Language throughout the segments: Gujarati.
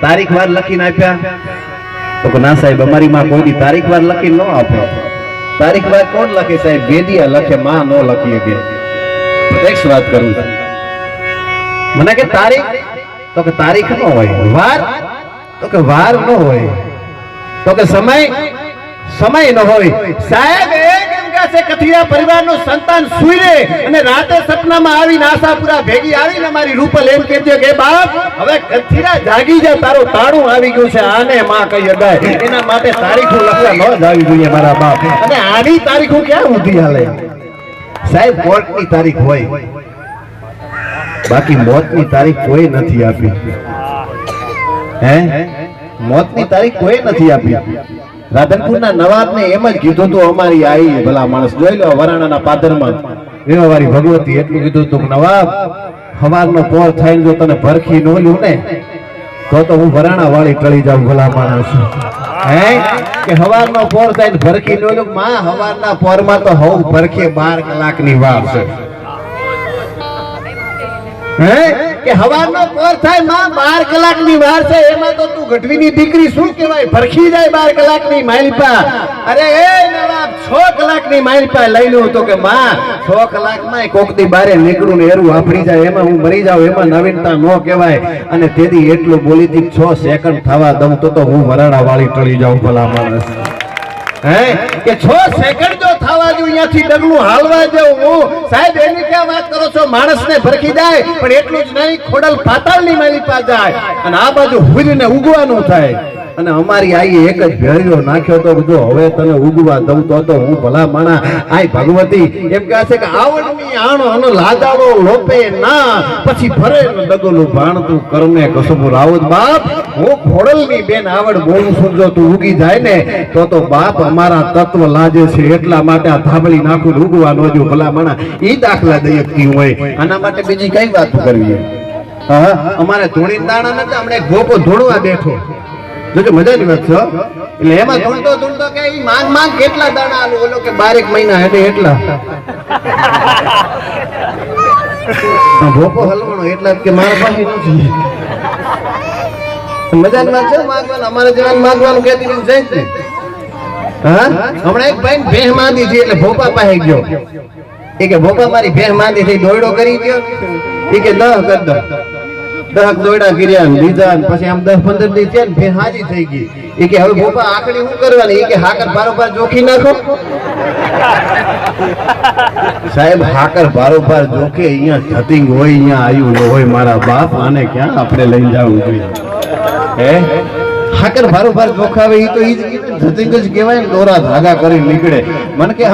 તારીખ વાર લખીને આપ્યા. તો ના સાહેબ, અમારી માં કોઈ તારીખ વાર લખીને ન આપે. તારીખ વાર કોણ લખે સાહેબ? વેદિયા લખે, માં નો લખી કે. વાત કરું મને કે તારીખ તો કે તારીખ ન હોય. વાર તો કે વાર ન હોય. તો કે સમય? સમય ન હોય. સાહેબ એક કથિરા પરિવારનું સંતાન સુઈ રાતે સપનામાં આવીને આશાપુરા ભેગી આવીને મારી રૂપલ એમ કહેજો કે, બાપ, હવે કથિરા જાગી જા, તારું તાળું આવી ગયું છે, આને માં કહી શકાય એના માટે તારીખો લખવા ન જ આવી જોઈએ મારા બાપ. અને આની તારીખો ક્યાં ઉધી હાલે? સાહેબ, કોર્ટની તારીખ હોય. બાકી મોતની તારીખ કોઈ નથી આપી. હે? મોતની તારીખ કોઈ નથી આપી. રાધનપુરના નવાબને એમ જ કીધું તું, અમારી આઈ ભલા માણસ. જોઈ લો વરાણાના પાદરમાં. વેવાવારી ભગવતી એટલું કીધું તું નવાબ, હવારનો પોર થઈને જો તને ભરખી ન લ્યું ને, તો તો હું વરાણા વાળી ટળી જાઉં, ભલા માણસ. હે? કે હવારનો પોર થઈને ભરખી ન લ્યું? માં, હવારના પોરમાં તો હવ ભરખે 12 કલાકની વાર છે. હે? કે હવાનો પોર થાય, માં 12 કલાકની વાર છે, એમાં તો તું ગઢવીની દીકરી શું કહેવાય? ભરખી જાય 12 કલાકની માઇલપા અરે, એ નવાબ 6 કલાકની માઇલપા લઈ લો તો કે, માં 6 કલાકમાં કોક દી બારે નીકળું ને એરું વાપરી જાય, એમાં હું મરી જાઉં, એમાં નવીનતા ન કહેવાય. અને તેથી એટલું બોલી દી 6 સેકન્ડ થવા દઉં તો તો હું વરાડા વાળી ટળી જાઉં, ભલા માણસ. હે? કે 6 સેકન્ડ જો થવા જો અહીંયાથી ડગલું હાલવા દઉં હું. સાહેબ, એની ક્યાં વાત કરો છો? માણસને ભરખી જાય, પણ એટલું જ નહીં, ખોડલ પાતાળની માલી પા જાય. અને આ બાજુ હુરીને ઉગવાનું થાય. અને અમારી આઈ એક જ ભેળીઓ નાખ્યો તો જો હવે તને ઉગવા દઉં તો તો હું ભલા માણા. આઈ ભગવતી, એમ કહે છે કે આવડમી આણો અને લાદાડો લોપે ના, પછી ભરે ડગલું ભાણતું કરમે કસબુ રાવત બાપ. હું ખોડલની બેન આવડ બોલું છું, જો તું ઉગી જાય ને, તો તો બાપ અમારા તત્વ લાજે છે, એટલા માટે આ થાબળી નાખું ઉગવા નો જો ભલા માણા. ઈ દાખલા દઈ શકતી હોય. આના માટે બીજી કઈ વાત કરવી હા, અમારે ધૂણી દાણા નથી હમણાં ગોપો ભોપો બેઠો. જોકે મજાની વાત છે એટલે એમાં ધૂળતો ધૂળતો કે ઈ માંગ માંગ કેટલા દાણા આલું ઓલો કે બારેક મહિના એટલે. એટલા ભોપો હલવાનો એટલા કે મારા પાસે નથી. મજાની વાત છે માંગવાનું? અમારે જવાન માંગવાનું કહેતી નથી જાય જ હા? હમણાં એક ભાઈ ભેહ માંદી છે એટલે ભોપા પાસે ગયો. એ કે ભોપા મારી ભેહ માંદી થઈ દોયડો કરી ગયો. એ કે દહ કર દો દહક દોડા કર્યા લીધા પછી આમ દસ પંદર દી થયા ને ફેર હાજી થઈ ગઈ. એ કે હવે ભોપા આકડી શું કરવાની? એ કે હાકર બારોબાર જોખી નાખો. સાહેબ, હાકર બારોબાર જોખે અહીંયા ધતિંગ હોય, અહીંયા આવ્યું હોય મારા બાપ, આને ક્યાં આપણે લઈ જવું જોઈએ? હે? હાકર બારોબાર જોખાવે એ તો એ જ ધતિંગ જ કહેવાય ને દોરા ધાગા કરી નીકળે. મને કે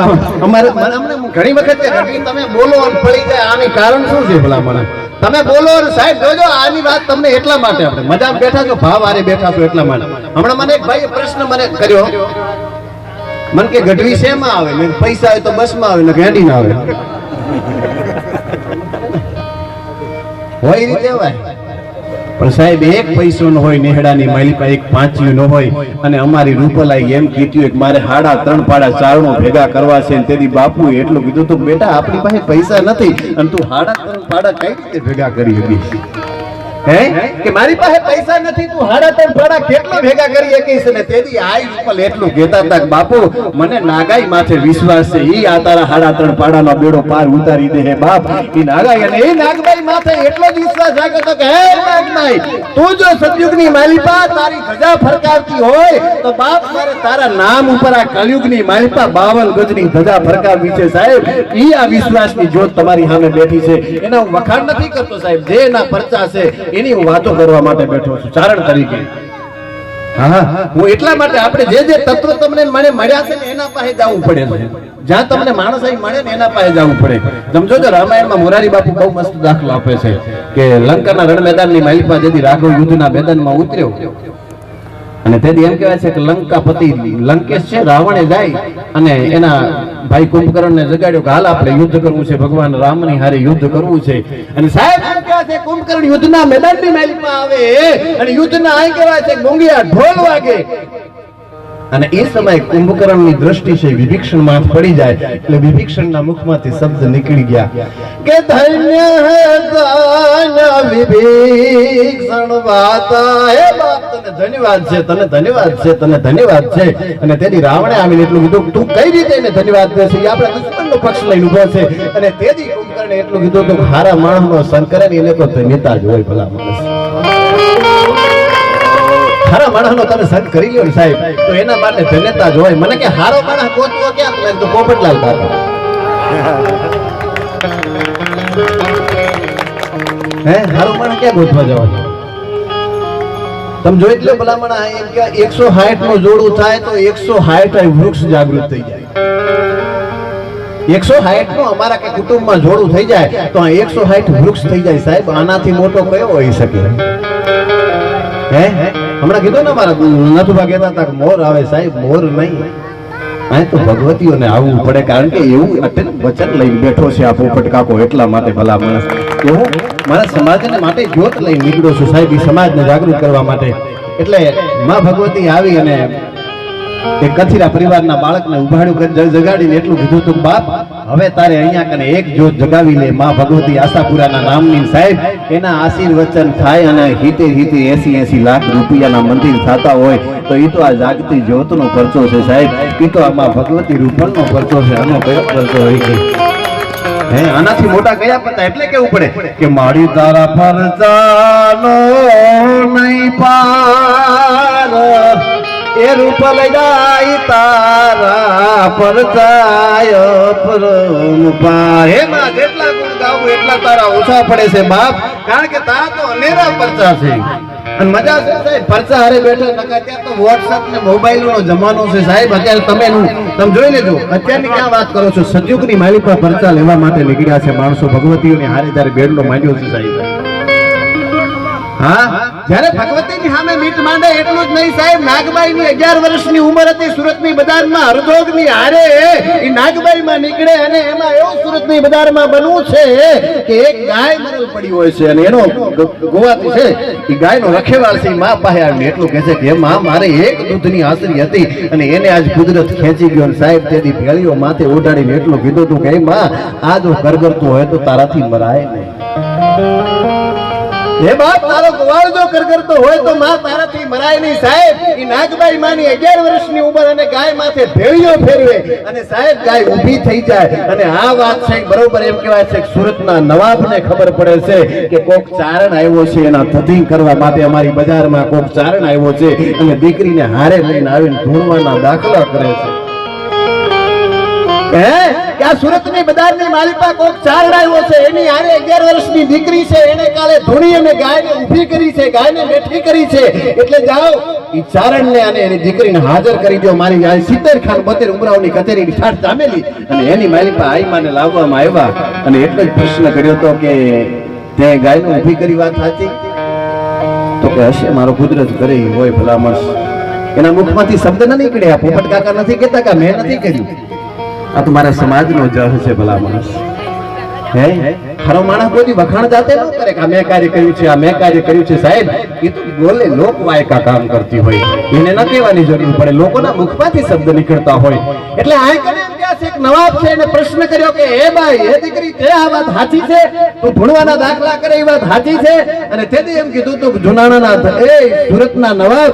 અમારે અમને ઘણી વખત તમે બોલો અને પડી જાય, આની કારણ શું છે ભલા મને તમે બોલો અને સાહેબ જોજો, આની વાત તમને એટલા માટે આપણે. મજા બેઠા છો, ભાવ આરે બેઠા છો એટલા માટે. હમણાં મને એક ભાઈ પ્રશ્ન મને કર્યો. મને કે ગઢવી શેમાં આવે? મેં પૈસા હોય તો બસમાં આવે ને ગાડી ના આવે. હોય રીતે હોય પણ સાહેબ, એક પૈસો નો હોય, નેહડાની માલિકા એક પાંચિયું નો હોય. અને અમારી રૂપલાઈ એમ કીધું કે મારે હાડા ત્રણ પાડા ચારણો ભેગા કરવા છે. તેથી બાપુ એટલું કીધું, તો બેટા, આપણી પાસે પૈસા નથી. અને તું હાડા ત્રણ પાડા કઈ રીતે ભેગા કરી હતી કે મારી પાસે પૈસા નથી, તું હાડા ત્રણ પાડા કેટલા ભેગા કરી શકીશ? ને તેથી આઈ ઉપર એટલું કહેતા હતા બાપુ, મને નાગાઈ માથે વિશ્વાસ છે. ઈ આ તારા હાડા ત્રણ પાડાનો બેડો પાર ઉતારી દે હે, બાપ. ઈ નાગાઈ અને એ નાગબાઈ માથે એટલો વિશ્વાસ જાગ્યો હતો કે, હે નાગબાઈ, તું જો સતયુગની માલિપા તારી ધજા ફરકાવતી હોય, તો બાપ મારે તારા નામ ઉપર આ કલયુગની માલિપા બાવન ગજની ધજા ફરકાવવી છે, સાહેબ. ઈ આ વિશ્વાસની જોત તમારી સામે બેઠી છે. એના હું વખાણ નથી કરતો સાહેબ. જે એના પરચા છે એની હું વાતો કરવા માટે બેઠો છું ચારણ તરીકે. હા હું. એટલા માટે આપણે જે જે તત્વ તમને મને મળ્યા છે ને એના પાસે જવું પડે છે. જ્યાં તમને માણસ અહીં મળે ને એના પાસે જવું પડે. સમજો છો રામાયણમાં મોરારી બાપુ બહુ મસ્ત દાખલો આપે છે કે લંકાના રણ મેદાનની માલિકમાં જેથી રાઘવ યુદ્ધના મેદાનમાં ઉતર્યો. અને તેથી એમ કહેવાય છે કે લંકાપતિ લંકેશ છે રાવણે જાય અને એના ભાઈ કુંભકર્ણને જગાડ્યો કે હાલ આપણે યુદ્ધ કરવું છે, ભગવાન રામની હારે યુદ્ધ કરવું છે. અને સાહેબ, એમ કહે છે, કુંભકર્ણ યુદ્ધના મેદાનની માલિકમાં આવે. અને યુદ્ધના અહીં કહેવાય છે ગોંગિયા ઢોલ વાગે. અને એ સમયે કુંભકર્ણની દ્રષ્ટિ છે વિભીક્ષણમાં પડી જાય, એટલે વિભીક્ષણના મુખમાંથી શબ્દ નીકળી ગયા. કે ધન્ય વિભીક્ષણ તને ધન્યવાદ છે, તને ધન્યવાદ છે, તને ધન્યવાદ છે. અને તેથી રાવણે આવીને એટલું કીધું, તું કઈ રીતે એને ધન્યવાદ દે છે આપણે દુશ્મનનો પક્ષ લઈને ઊભો છે. અને તેથી કુંભકર્ણે એટલું કીધું તું હારા માણસનો સંગ કરે એને તો ધન્યતા જ હોય ભલા માણસ. ખરા માણસનો તમે સંગ કરી લ્યો સાહેબ, તો એના માટે ધન્યતા જ મને કે હારો માણસ ગોતવો ક્યાં? તો મેં કીધું પોપટલાલ કાકા હે, હારો માણસ ક્યાં ગોતવા જવાનો? તમે જોઈ લો ભલામણ એમ કે એકસો સાઠનું જોડું થાય તો એકસો સાઠ વૃક્ષ જાગૃત થઈ જાય. એકસો સાઠનું અમારા કે કુટુંબમાં જોડું થઈ જાય તો આ એકસો સાઠ વૃક્ષ થઈ જાય સાહેબ. આનાથી મોટો કયો હોઈ શકે? હે? હમણાં કીધું ને મારા નથુભા કહેતા હતા કે મોર આવે સાહેબ, મોર નહીં. હા તો ભગવતીઓને આવવું પડે, કારણ કે એવું અત્યારે વચન લઈને બેઠો છે આ પોપટ કાકો, એટલા માટે ભલા માણસ. તો હું મારા સમાજને માટે જ્યોત લઈને નીકળ્યો છું સાહેબ સમાજને જાગૃત કરવા માટે. એટલે માં ભગવતી આવી અને એ કથિરા પરિવારના બાળકને ઉભાડ્યું કરી જગાડીને એટલું કીધું તું બાપ, હવે તારે અહીંયા કને એક જોત જગાવી લે માં ભગવતી આશાપુરાના નામની સાહેબ, એના આશીર્વચન થાય અને હિતે હિતે એસી એસી લાખ રૂપિયાના મંદિર થતા હોય, તો એ તો આ જાગતી જ્યોતનો ખર્ચો છે સાહેબ. એ તો આમાં ભગવતી રૂપણનો ખર્ચો છે, આનો કયો ખર્ચો હોય છે હે, આનાથી મોટા કયા પતા એટલે કેવું પડે? કે મારી તારા ફરજાનો નહીં એ રૂપ લઈ તારા પરચાય પરમપાર હે માં, જેટલા ગુણ ગાવું એટલા તારા ઓછા પડે છે બાપ. કારણ કે તારા તો અનેરા પરચા છે. અને મજા છે સાહેબ, પરચા હારે બેઠા નકા અત્યારે તો વોટ્સઅપ ને મોબાઈલ નો જમાનો છે સાહેબ. અત્યારે તમે તમે જોઈ લેજો. અત્યારની ક્યાં વાત કરો છો? સતયુગની માલિક પર પરચા લેવા માટે નીકળ્યા છે માણસો. ભગવતીઓની હારે ત્યારે બેડલો માંડ્યો છે સાહેબ. હા? જ્યારે ભગવતીની સામે મીટ માંડે એટલું જ નહીં સાહેબ, નાગબાઈની 11 વર્ષની ઉંમર હતી, સુરતની બજારમાં હરદોગની હારે એ નાગબાઈમાં નીકળે અને એમાં એવું સુરતની બજારમાં બનવું છે કે એક ગાય મરેલ પડી હોય છે અને એનો ગોવાતી છે. ગાય ગાયનો રખેવાળ છે માં પાસે આવીને એટલું કહે છે કે મા, મારે એક દૂધની આસરી હતી અને એને આજ કુદરત ખેંચી ગયો સાહેબ તેથી ભેળીઓ માથે ઉડાડીને એટલું કીધું તું કે માં, આ જો કરગરતું હોય તો તારાથી મરાય નહીં. હે બાપ, તારો કુવાળ જો કરગરતો હોય તો માં તારાથી મરાય નહીં સાહેબ. ઈ નાગબાઈ માની 11 વર્ષની ઉંમર અને ગાય માથે ભેળીઓ ફેરવે અને સાહેબ, ગાય ઊભી થઈ જાય. અને આ વાત છે બરોબર એમ કહેવાય છે કે સુરતના નવાબને ખબર પડે છે કે કોક ચારણ આવ્યો છે એના ધતિંગ કરવા માટે અમારી બજારમાં કોક ચારણ આવ્યો છે અને દીકરીને હારે લઈને આવીને ધૂણવાના દાખલા કરે છે. એની હારે 11 વર્ષની દીકરી છે. એને કાલે ધૂણી અને એની દીકરીને હાજર કરી દો મારી આ 70 ખાન 72 ઉમરાવની કચેરી ઠાઠ જામેલી અને એની માલિકા આઈમાને લાવવામાં આવ્યા. અને એટલો જ પ્રશ્ન કર્યો તો કે તે ગાયને ઊભી કરી વાત સાચી? તો કે હશે, મારો કુદરત કરે હોય ભલામણ. એના મુખમાંથી શબ્દ ન નીકળ્યા પોપટ કાકા નથી કહેતા કે મેં નથી કર્યું. આ તો મારા સમાજનો જહ છે ભલા માણસ હે? ખરો માણસ કોઈ વખાણ જાતે ન કરે કે મેં કાર્ય કર્યું છે, આ મેં કાર્ય કર્યું છે. સાહેબ, એ તો બોલે લોકવાયકા કામ કરતી હોય. એને ન કહેવાની જરૂર પડે. લોકોના મુખમાંથી શબ્દ નીકળતા હોય. એટલે આ કને એમ નવાબ છે, એને પ્રશ્ન કર્યો કે, હે ભાઈ, હે દીકરી, તે આ વાત સાચી છે? તું ભણવાના દાખલા કરે, એ વાત સાચી છે? અને તેથી એમ કીધું, તું જુનાણાના એ સુરતના નવાબ,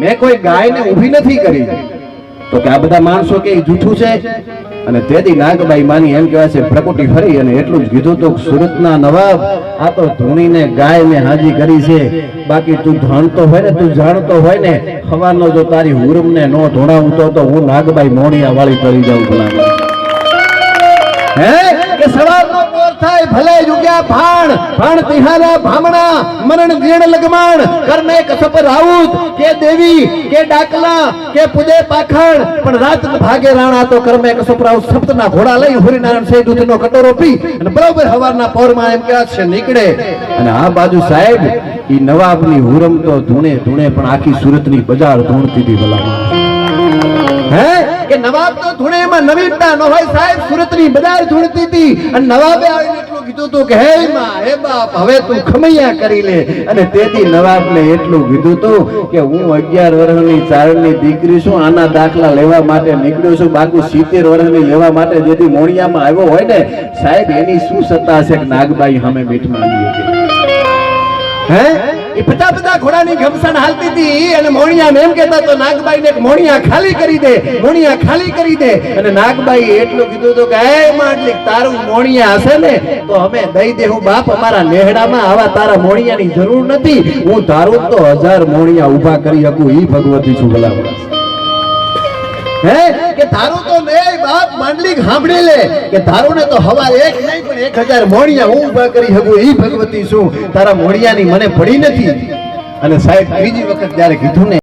મેં કોઈ ગાયને ઊભી નથી કરી. તો કે આ બધા માણસો કે જૂઠું છે? અને તેથી નાગબાઈ માની એમ કહેવાય છે, પ્રકૃતિ ફરી અને એટલું જ કીધું તો સુરતના નવાબ, આ તો ધૂણીને ગાય ને હાજી કરી છે. બાકી તું જાણતો હોય ને, તું જાણતો હોય ને ખવાનો જો તારી હુરમને નો ધોણાવું તો હું નાગબાઈ મોણિયા વાળી કરી જાઉં ભલા. હે? કે સવારનો પોર થાય, ભલે જુગ્યા ભાણ ભાણ તિહારા ભામણા, મરણ જીણ લગમાણ કરમે કસપ રાઉત, કે દેવી, કે ડાકલા, કે પુદે પાખણ પણ રાત ભાગે રાણા તો કર્મે કસપ રાઉત સપ્તના ઘોડા લઈ હરિનારાયણ સહિત દૂધનો કટોરો પી અને બરોબર હવારના પોરમાં એમ કહેવા છે, નીકળે. અને આ બાજુ સાહેબ, ઈ નવાબની હુરમ તો ધૂણે ધૂણે પણ આખી સુરતની બજાર ધૂણતી હતી ભલા હે? કે નવાબ તો નવીનતા ન હોય સાહેબ સુરતની બજાર ધૂણતી હતી અને નવાબે આવીને એટલું કીધું હતું કે હે માં હે બાપ હવે તું ખમૈયા કરી લે. અને તેથી નવાબને એટલું કીધું તું કે હું અગિયાર વર્ષની ચારણની દીકરી છું આના દાખલા લેવા માટે નીકળ્યો છું. બાકી સિત્તેર વર્ષની લેવા માટે જેથી મોણિયામાં આવ્યો હોય ને સાહેબ એની શું સત્તા છે કે નાગબાઈ સામે મીઠ માંગી હે? એ બધા પચાસ ઘોડાની ઘમસાણ હાલતી હતી અને મોણિયા એમ કહેતા તો નાગબાઈ ને મોણિયા ખાલી કરી દે, મોણિયા ખાલી કરી દે. અને નાગબાઈ એટલું કીધું હતું કે હે માટલી તારું મોણિયા હશે ને, તો અમે દઈ દેવું બાપ અમારા લેહડામાં આવા તારા મોણિયાની જરૂર નથી. હું ધારું તો હજાર મોણિયા ઊભા કરી શકું. ઈ ભગવતી છું ભલા હે? કે તારું તો મે બાપ માંડલી સાંભળી લે. કે તારું ને તો હવા એક નહીં, પણ એક હજાર મોણિયા હું ઊભા કરી શકું એ ભગવતી છું. તારા મોણિયાની મને પડી નથી. અને સાહેબ, બીજી વખત જયારે કીધું ને